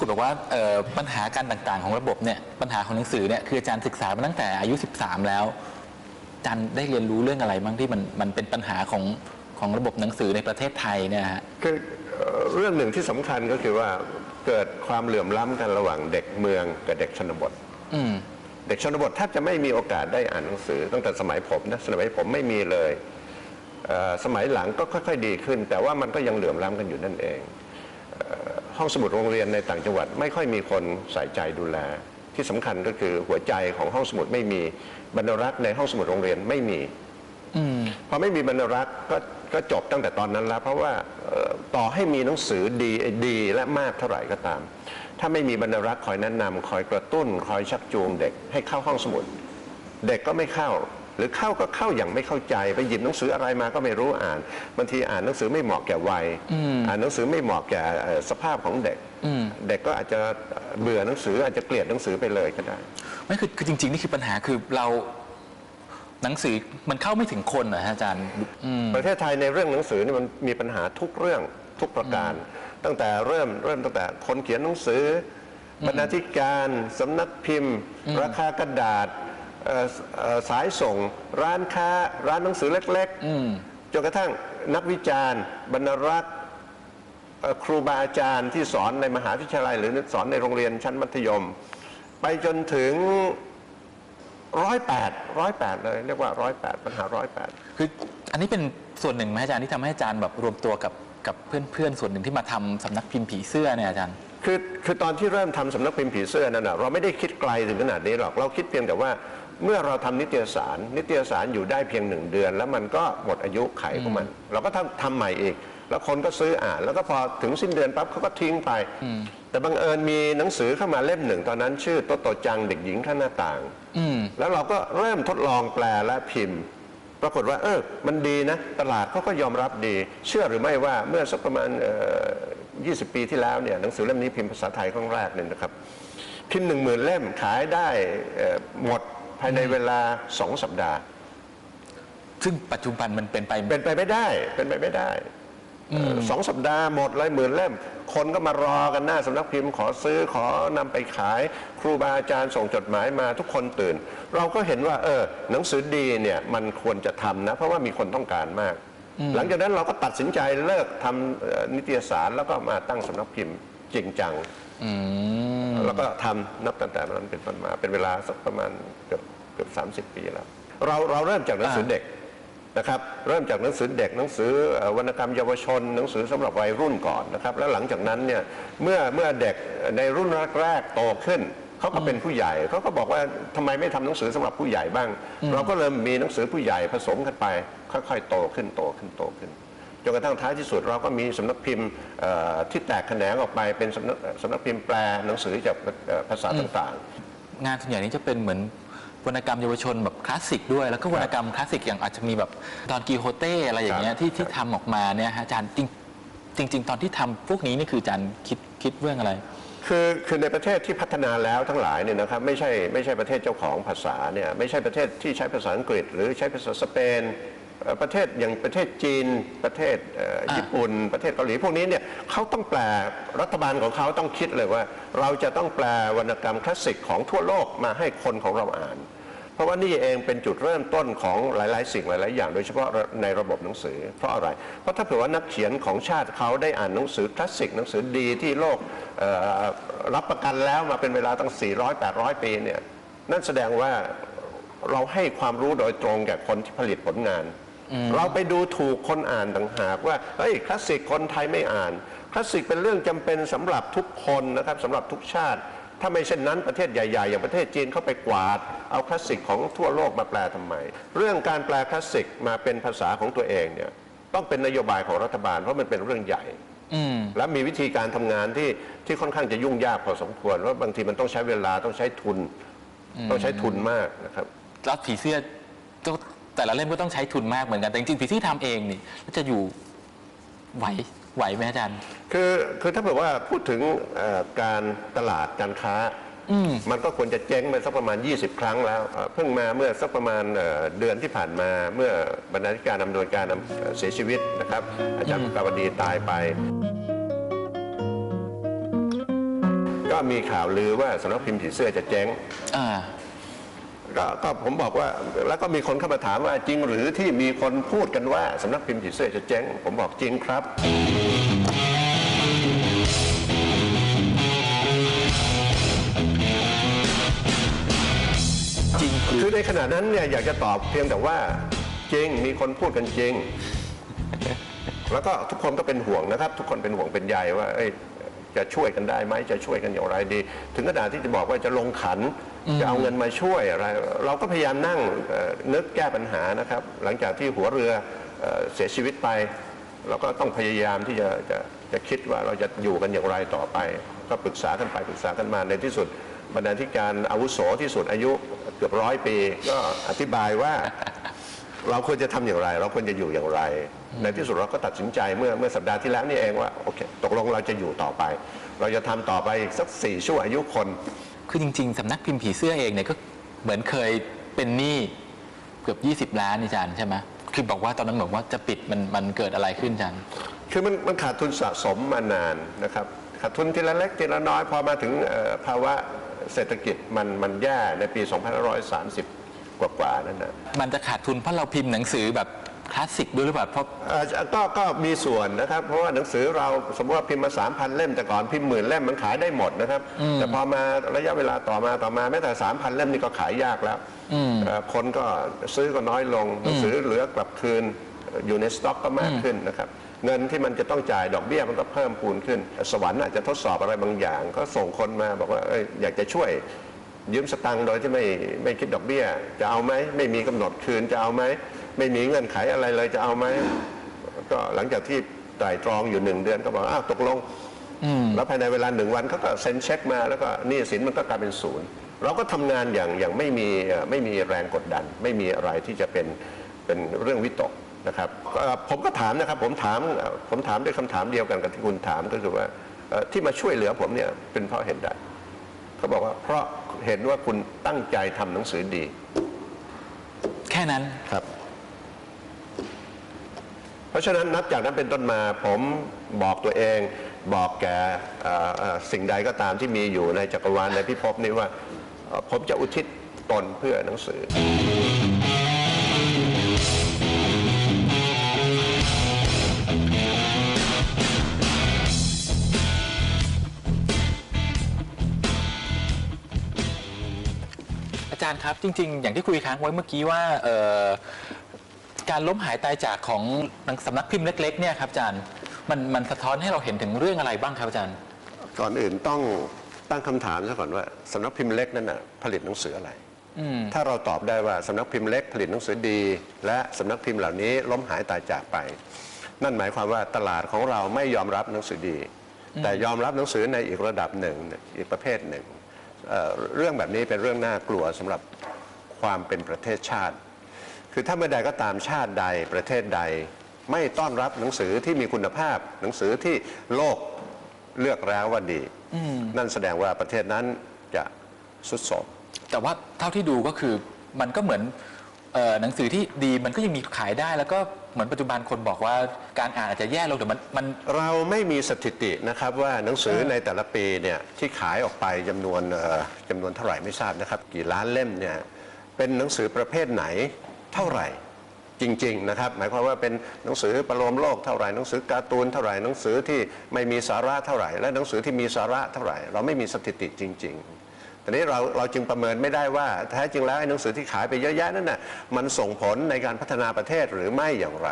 ขุดบอกว่าเอ่อปัญหาการต่างๆ ของระบบเนี่ยปัญหาของหนังสือเนี่ยคืออาจารย์ศึกษามาตั้งแต่อายุ 13 แล้วอาจารย์ได้เรียนรู้เรื่องอะไรบ้างที่มันมันเป็นปัญหาของของระบบหนังสือในประเทศไทยเนี่ยฮะคือเอ่อเรื่องหนึ่งที่สำคัญก็คือว่าเกิดความเหลื่อมล้ำกันระหว่างเด็กเมืองกับเด็กชนบทอืมเด็กชนบทแทบจะไม่มีโอกาสได้อ่านหนังสือ ตั้งแต่สมัยผมนะสมัยผมไม่มีเลยเอ่อสมัยหลังก็ค่อย ๆ ดีขึ้น แต่ว่ามันก็ยังเหลื่อมล้ำกันอยู่นั่นเองเอ่อ ห้องสมุดโรงเรียนในต่างจังหวัดไม่ค่อยมีคนใส่ใจดูแล ที่สำคัญก็คือหัวใจของห้องสมุดไม่มีบรรณารักษ์ในห้องสมุดโรงเรียนไม่มีอพอไม่มีบรรณารักษ์ก็ก็จบตั้งแต่ตอนนั้นแล้ว เพราะว่าต่อให้มีหนังสือดีดีและมากเท่าไหร่ก็ตาม ถ้าไม่มีบรรณารักษ์คอยแนะนำคอยกระตุ้น คอยชักจูงเด็กให้เข้าห้องสมุด เด็กก็ไม่เข้า หรือเข้าก็เข้าอย่างไม่เข้าใจไปหยิบหนังสืออะไรมาก็ไม่รู้อ่านบางทีอ่านหนังสือไม่เหมาะแก่วัยอ่านหนังสือไม่เหมาะแก่เอ่อสภาพของเด็กเด็กก็อาจจะเบื่อหนังสืออาจจะเกลียดหนังสือไปเลยก็ได้ไม่คือคือจริง ๆ นี่คือปัญหาคือเราหนังสือมันเข้าไม่ถึงคนเหรอฮะอาจารย์อืมประเทศไทยในเรื่องหนังสือนี่มันมีปัญหาทุกเรื่องทุกประการ ตั้งแต่เริ่มเริ่มตั้งแต่คนเขียนหนังสือบรรณาธิการสำนักพิมพ์ ราคากระดาษ เอ่อเอ่อสายส่ง ร้านค้า ร้านหนังสือเล็กๆจนกระทั่งนักวิจารณ์ บรรณารักษ์เอ่อครูบาอาจารย์ที่สอนในมหาวิทยาลัย หรือสอนในโรงเรียนชั้นมัธยม ไปจนถึงร้อยแปดร้อยแปดเลยเรียกว่าร้อยแปดปัญหาร้อยแปด คืออันนี้เป็นส่วนหนึ่งไหมอาจารย์ที่ทำให้อาจารย์แบบรวมตัวกับกับเพื่อนๆ ส่วนหนึ่งที่มาทำสำนักพิมพ์ผีเสื้อเนี่ยอาจารย์ คือคือตอนที่เริ่มทำสำนักพิมพ์ผีเสื้อนั่นนะเราไม่ได้คิดไกลถึงขนาดนี้หรอก เราคิดเพียงแต่ว่า เมื่อเราทำนิตยสาร นิตยสารอยู่ได้เพียงหนึ่งเดือน แล้วมันก็หมดอายุไขของมัน เราก็ทำทำใหม่อีก แล้วคนก็ซื้ออ่าน แล้วก็พอถึงสิ้นเดือนปั๊บเขาก็ทิ้งไป แต่บังเอิญมีหนังสือเข้ามาเล่มหนึ่ง ตอนนั้นชื่อโตโตจังเด็กหญิงข้างหน้าต่างอืมแล้วเราก็เริ่มทดลองแปลและพิมพ์ ปรากฏว่า เออมันดีนะ ตลาดเขาก็ยอมรับดี เชื่อหรือไม่ว่าเมื่อสักประมาณเอ่อ20 ปีที่แล้วเนี่ยหนังสือเล่มนี้พิมพ์ภาษาไทยครั้งแรกเนี่ยนะครับพิมพ์หนึ่งหมื่นเล่มขายได้เอ่อหมด ภายในเวลาสองสัปดาห์ ซึ่งปัจจุบันมันเป็นไปเป็นไปไม่ได้เป็นไปไม่ได้เอ่อสองสัปดาห์หมดเลยหมื่นเล่ม คนก็มารอกันหน้าสำนักพิมพ์ขอซื้อขอนำไปขาย ครูบาอาจารย์ส่งจดหมายมาทุกคนตื่น เราก็เห็นว่า เออ หนังสือดีเนี่ยมันควรจะทำนะ เพราะว่ามีคนต้องการมาก หลังจากนั้นเราก็ตัดสินใจเลิกทำเอ่อนิตยสารแล้วก็มาตั้งสำนักพิมพ์ จริงจัง อืมแล้วก็ทำนับตั้งแต่นั้นเป็นต้นมา เป็นเวลาสักประมาณเกือบเกือบสาปีแล้ว เราเราเริ่มจากหนังสืออ่าเด็กนะครับ เริ่มจากหนังสือเด็กหนังสือเอ่อวรรณกรรมเยาวชน หนังสือสำหรับวัยรุ่นก่อนนะครับ แล้วหลังจากนั้นเนี่ยเมื่อเมื่อเด็กในรุ่นแรกๆโตขึ้นเขาก็เป็นผู้ใหญ่เขาก็บอกว่าทำไมไม่ทำหนังสือสำหรับผู้ใหญ่บ้าง เราก็เริ่มมีหนังสือผู้ใหญ่ผสมกันไป ค่อยๆโตขึ้นโตขึ้นโตขึ้น จนกระทั่งท้ายที่สุดเราก็มีสำนักพิมพ์เอ่อที่แตกแขนงออกไปเป็นสำนักสำนักพิมพ์แปลหนังสือจากเอ่อภาษาต่างงานส่วนใหญ่นี้จะเป็นเหมือนวรรณกรรมเยาวชนแบบคลาสสิกด้วย แล้วก็วรรณกรรมคลาสสิกอย่างอาจจะมีแบบดอนกีโฮเต้อะไรอย่างเงี้ยที่ที่ทำออกมาเนี่ยฮะอาจารย์จริงจริงๆตอนที่ทำพวกนี้นี่คืออาจารย์คิดคิดเรื่องอะไรๆคือคือในประเทศที่พัฒนาแล้วทั้งหลายเนี่ยนะครับไม่ใช่ไม่ใช่ประเทศเจ้าของภาษาเนี่ยไม่ใช่ประเทศที่ใช้ภาษาอังกฤษ หรือใช้ภาษาสเปนเอ่อ ประเทศอย่างประเทศจีนประเทศเอ่ออ่าญี่ปุ่น ประเทศเกาหลีพวกนี้เนี่ยเขาต้องแปลรัฐบาลของเขาต้องคิดเลยว่า เราจะต้องแปลวรรณกรรมคลาสสิกของทั่วโลกมาให้คนของเราอ่าน เพราะว่านี่เองเป็นจุดเริ่มต้นของหลาย ๆ สิ่งหลาย ๆ อย่าง โดยเฉพาะในระบบหนังสือ เพราะอะไร เพราะถ้าเผื่อว่านักเขียนของชาติเขาได้อ่านหนังสือคลาสสิกหนังสือดีที่โลกเอ่อรับประกันแล้วมาเป็นเวลาตั้ง 400 800 ปีเนี่ยนั่นแสดงว่าเราให้ความรู้โดยตรงแก่คนที่ผลิตผลงาน เราไปดูถูกคนอ่านต่างหากว่าเฮ้ยคลาสสิกคนไทยไม่อ่าน คลาสสิกเป็นเรื่องจำเป็นสำหรับทุกคนนะครับสำหรับทุกชาติ ถ้าไม่เช่นนั้นประเทศใหญ่ๆ อย่างประเทศจีนเข้าไปกวาด เอาคลาสสิกของทั่วโลกมาแปลทำไม เรื่องการแปลคลาสสิกมาเป็นภาษาของตัวเองเนี่ยต้องเป็นนโยบายของรัฐบาลเพราะมันเป็นเรื่องใหญ่อืมและมีวิธีการทำงานที่ที่ค่อนข้างจะยุ่งยากพอสมควรว่าบางทีมันต้องใช้เวลาต้องใช้ทุน ต้องใช้ทุนมากนะครับแล้วผีเสื้อก็ แต่ละเล่มก็ต้องใช้ทุนมากเหมือนกัน แต่จริงๆผีเสื้อทำเองนี่แล้วจะอยู่ไหวไหวไหมอาจารย์ คือคือถ้าเผื่อว่าพูดถึงเอ่อการตลาดการค้ามันก็ควรจะเจ๊งไปสักประมาณ 20 ครั้งแล้วเอ่อเพิ่งมาเมื่อสักประมาณเอ่อเดือนที่ผ่านมาเมื่อบรรณาธิการอำนวยการเอ่อเสียชีวิตนะครับ อาจารย์กาวดีตายไป ก็มีข่าวลือว่าสำนักพิมพ์ผีเสื้อจะเจ๊ง อ่า ก็ก็ผมบอกว่าแล้วก็มีคนเข้ามาถามว่าจริงหรือที่มีคนพูดกันว่าสำนักพิมพ์ผีเสื้อจะเจ๊งผมบอกจริงครับ จริงคือคือในขณะนั้นเนี่ยอยากจะตอบเพียงแต่ว่าจริงมีคนพูดกันจริง แล้วก็ทุกคนก็เป็นห่วงนะครับ ทุกคนเป็นห่วงเป็นใยว่าเอ้ย จะช่วยกันได้ไหมจะช่วยกันอย่างไรดี ถึงขนาดที่จะบอกว่าจะลงขัน จะเอาเงินมาช่วยอะไร เราก็พยายามนั่งเอ่อนึกแก้ปัญหานะครับ หลังจากที่หัวเรือเอ่อเสียชีวิตไป เราก็ต้องพยายามที่จะจะจะคิดว่าเราจะอยู่กันอย่างไรต่อไป ก็ปรึกษากันไปปรึกษากันมาในที่สุดบรรณาธิการอาวุโสที่สุดอายุเกือบร้อยปี ก็อธิบายว่า เราควรจะทำอย่างไร เราควรจะอยู่อย่างไร ในที่สุดเราก็ตัดสินใจเมื่อเมื่อสัปดาห์ที่แล้วนี่เองว่าโอเคตกลงเราจะอยู่ต่อไป เราจะทำต่อไปอีกสักสี่ชั่วอายุคน คือจริง ๆสำนักพิมพ์ผีเสื้อเองเนี่ยก็เหมือนเคยเป็นหนี้เกือบ20 ล้านนี่อาจารย์ใช่ไหมคือบอกว่าตอนนั้นบอกว่าจะปิดมันมันเกิดอะไรขึ้นอาจารย์คือมันมันขาดทุนสะสมมานานนะครับขาดทุนทีละเล็กทีละน้อยพอมาถึงเอ่อภาวะเศรษฐกิจมันมันแย่ในปี 2530 กว่าๆนั่นนะมันจะขาดทุนเพราะเราพิมพ์หนังสือแบบ คลาสสิกด้วยหรือเปล่าเพราะ เอ่อก็ก็มีส่วนนะครับ เพราะว่าหนังสือเราสมมติว่าพิมพ์มา 3,000 เล่ม แต่ก่อนพิมพ์หมื่นเล่มมันขายได้หมดนะครับ แต่พอมาระยะเวลาต่อมาต่อมาแม้แต่ 3,000 เล่มนี่ก็ขายยากแล้วเอ่อคนก็ซื้อก็น้อยลงหนังสือเหลือกลับคืนอยู่ในสต็อกก็มากขึ้นนะครับ เงินที่มันจะต้องจ่ายดอกเบี้ยมันก็เพิ่มพูนขึ้น สวรรค์อาจจะทดสอบอะไรบางอย่าง ก็ส่งคนมาบอกว่าเอ้ยอยากจะช่วย ยืมสตังค์โดยที่ไม่ไม่คิดดอกเบี้ย จะเอาไหมไม่มีกำหนดคืนจะเอาไหม ไม่มีเงื่อนไขอะไรเลยจะเอาไหมก็หลังจากที่ไตร่ตรองอยู่หนึ่งเดือนก็บอกอ้าวตกลงแล้วภายในเวลาหนึ่งวันเขาก็เซ็นเช็คมา แล้วก็หนี้สินมันก็กลายเป็นศูนย์เราก็ทำงานอย่างอย่างไม่มีเอ่อไม่มีแรงกดดัน ไม่มีอะไรที่จะเป็นเป็นเรื่องวิตกนะครับเอ่อผมก็ถามนะครับผมถามเอ่อผมถามด้วยคำถามเดียวกันกับที่คุณถามก็คือว่าเอ่อที่มาช่วยเหลือผมเนี่ยเป็นเพราะเหตุใดเขาบอกว่าเพราะเห็นว่าคุณตั้งใจทำหนังสือดี แค่นั้นครับ เพราะฉะนั้นนับจากนั้นเป็นต้นมาผมบอกตัวเองบอกแก่สิ่งใดก็ตามที่มีอยู่ในจักรวาลในพิภพนี้ว่า ผมจะอุทิศตนเพื่อหนังสือ อาจารย์ครับจริง ๆ อย่างที่คุยค้างไว้เมื่อกี้ว่า การล้มหายตายจากของหนังสำนักพิมพ์เล็กๆเนี่ยครับอาจารย์มันมันสะท้อนให้เราเห็นถึงเรื่องอะไรบ้างครับอาจารย์ ก่อนอื่นต้องตั้งคำถามซะก่อนว่าสำนักพิมพ์เล็กนั่นน่ะผลิตหนังสืออะไรอืมถ้าเราตอบได้ว่าสำนักพิมพ์เล็กผลิตหนังสือดี และสำนักพิมพ์เหล่านี้ล้มหายตายจากไป นั่นหมายความว่าตลาดของเราไม่ยอมรับหนังสือดี แต่ยอมรับหนังสือในอีกระดับหนึ่งอีกประเภทหนึ่งเอ่อเรื่องแบบนี้เป็นเรื่องน่ากลัวสำหรับความเป็นประเทศชาติ คือถ้าเมื่อใดก็ตามชาติใดประเทศใด ไม่ต้อนรับหนังสือที่มีคุณภาพ หนังสือที่โลกเลือกแล้วว่าดี นั่นแสดงว่าประเทศนั้นจะสุดโทรมแต่ว่าเท่าที่ดูก็คือมันก็เหมือนเอ่อหนังสือที่ดีมันก็ยังมีขายได้ แล้วก็เหมือนปัจจุบันคนบอกว่าการอ่านอาจจะแย่ลงแต่มันมันเราไม่มีสถิตินะครับว่าหนังสือในแต่ละปีเนี่ยที่ขายออกไปจำนวนเอ่อจำนวนเท่าไหร่ไม่ทราบนะครับ กี่ล้านเล่มเนี่ยเป็นหนังสือประเภทไหน เท่าไหร่จริงๆนะครับหมายความว่าเป็นหนังสือประโลมโลกเท่าไหร่หนังสือการ์ตูนเท่าไหร่หนังสือที่ไม่มีสาระเท่าไหร่ และหนังสือที่มีสาระเท่าไหร่ เราไม่มีสถิติจริงๆทีนี้เราเราจึงประเมินไม่ได้ว่าแท้จริงแล้วไอ้หนังสือที่ขายไปเยอะแยะนั่นน่ะมันส่งผลในการพัฒนาประเทศหรือไม่อย่างไร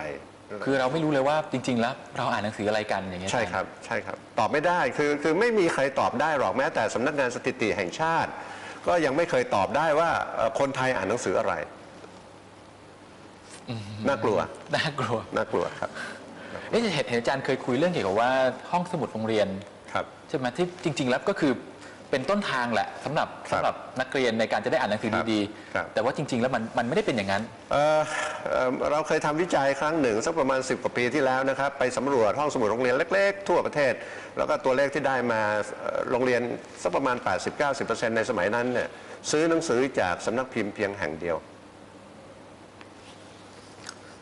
คือเราไม่รู้เลยว่าจริง ๆ แล้วเราอ่านหนังสืออะไรกันอย่างเงี้ยใช่ครับใช่ครับ ตอบไม่ได้คือคือไม่มีใครตอบได้หรอกแม้แต่สำนักงานสถิติแห่งชาติ ก็ยังไม่เคยตอบได้ว่าเอ่อคนไทยอ่านหนังสืออะไร น่ากลัว น่ากลัว น่ากลัวครับ เอ๊ะเห็นเห็นอาจารย์เคยคุยเรื่องเกี่ยวกับว่าห้องสมุดโรงเรียนครับใช่ไหมที่จริง ๆ แล้วก็คือเป็นต้นทางแหละสำหรับครับสำหรับนักเรียนในการจะได้อ่านหนังสือครับดีครับๆแต่ว่าจริง ๆ แล้วมันมันไม่ได้เป็นอย่างนั้นเอ่อเอ่อเราเคยทำวิจัยครั้งหนึ่งสักประมาณ 10กว่าปีที่แล้วนะครับ ไปสำรวจห้องสมุดโรงเรียนเล็ก ๆ ทั่วประเทศ แล้วก็ตัวเลขที่ได้มาเอ่อโรงเรียนสักประมาณ 80-90%ในสมัยนั้นเนี่ยซื้อหนังสือจากสำนักพิมพ์เพียงแห่งเดียว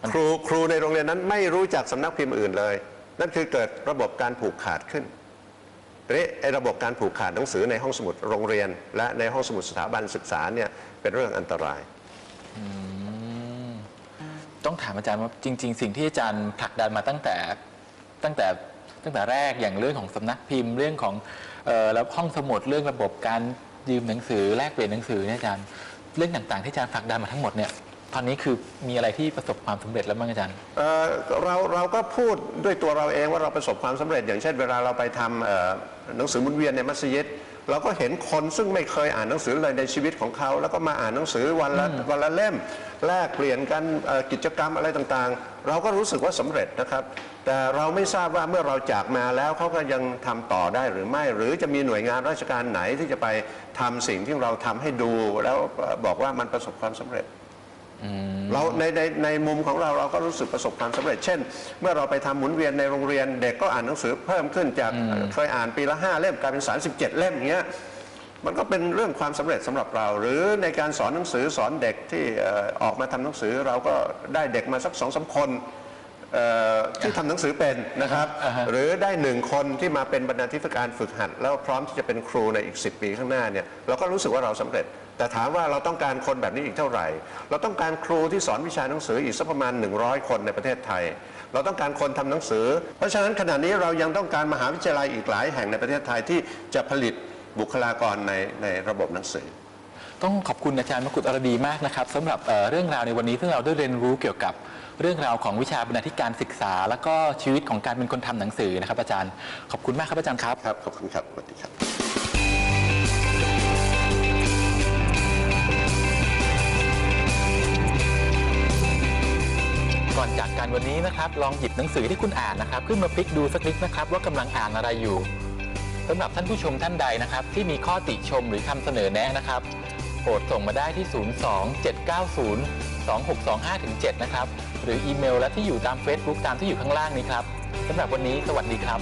ครูครูในโรงเรียนนั้นไม่รู้จักสำนักพิมพ์อื่นเลย นั่นคือเกิดระบบการผูกขาดขึ้นทีนี้ไอ้ระบบการผูกขาดหนังสือในห้องสมุดโรงเรียน และในห้องสมุดสถาบันศึกษาเนี่ยเป็นเรื่องอันตรายต้องถามอาจารย์ว่าจริง ๆ สิ่งที่อาจารย์ผลักดันมาตั้งแต่ตั้งแต่ตั้งแต่แรกอย่างเรื่องของสำนักพิมพ์เรื่องของเอ่อแล้วห้องสมุดเรื่องระบบการยืมหนังสือแลกเปลี่ยนหนังสือเนี่ยอาจารย์เรื่องต่างๆ ที่อาจารย์ผลักดันมาทั้งหมดเนี่ย ตอนนี้คือมีอะไรที่ประสบความสำเร็จแล้วบ้างอาจารย์ เอ่อเราเราก็พูดด้วยตัวเราเองว่าเราประสบความสำเร็จ อย่างเช่นเวลาเราไปทำเอ่อหนังสือหมุนเวียนในมัสยิดเราก็เห็นคนซึ่งไม่เคยอ่านหนังสือเลยในชีวิตของเขา แล้วก็มาอ่านหนังสือวันละวันละเล่มแลกเปลี่ยนกันเอ่อกิจกรรมอะไรต่างๆ เราก็รู้สึกว่าสำเร็จนะครับ แต่เราไม่ทราบว่าเมื่อเราจากมาแล้วเขาก็ยังทำต่อได้หรือไม่ หรือจะมีหน่วยงานราชการไหนที่จะไปทำสิ่งที่เราทำให้ดู แล้วบอกว่ามันประสบความสำเร็จ เราในในในมุมของเราเราก็รู้สึกประสบความสำเร็จ เช่น เมื่อเราไปทำหมุนเวียนในโรงเรียน เด็กก็อ่านหนังสือเพิ่มขึ้นจากเคยอ่านปีละ5เล่มกลายเป็น 37 เล่มอย่างเงี้ยมันก็เป็นเรื่องความสำเร็จสำหรับเรา หรือในการสอนหนังสือสอนเด็กที่เอ่อออกมาทำหนังสือเราก็ได้เด็กมาสักสองสามคนเอ่อที่ทำหนังสือเป็นนะครับอ่าฮะหรือได้หนึ่งคนที่มาเป็นบรรณาธิการฝึกหัด แล้วพร้อมที่จะเป็นครูในอีก 10 ปีข้างหน้าเนี่ยเราก็รู้สึกว่าเราสำเร็จ แต่ถามว่าเราต้องการคนแบบนี้อีกเท่าไหร่ เราต้องการครูที่สอนวิชาหนังสืออีกสักประมาณ 100 คนในประเทศไทย เราต้องการคนทำหนังสือ เพราะฉะนั้นขณะนี้เรายังต้องการมหาวิทยาลัยอีกหลายแห่งในประเทศไทยที่จะผลิตบุคลากรในในระบบหนังสือต้องขอบคุณอาจารย์มกุฎอรดีมากนะครับสำหรับเอ่อเรื่องราวในวันนี้ซึ่งเราได้เรียนรู้เกี่ยวกับเรื่องราวของวิชาบรรณาธิการศึกษา แล้วก็ชีวิตของการเป็นคนทำหนังสือนะครับอาจารย์ ขอบคุณมากครับอาจารย์ครับครับขอบคุณครับสวัสดีครับ วันนี้นะครับลองหยิบหนังสือที่คุณอ่านนะครับ ขึ้นมาพลิกดูสักนิดนะครับ ว่ากำลังอ่านอะไรอยู่สำหรับท่านผู้ชมท่านใดนะครับ ที่มีข้อติชมหรือคำเสนอแนะนะครับโปรดส่งมาได้ที่ 02-790-2625-7 นะครับ หรืออีเมลและที่อยู่ตาม Facebook ตามที่อยู่ข้างล่างนี้ครับสำหรับวันนี้สวัสดีครับ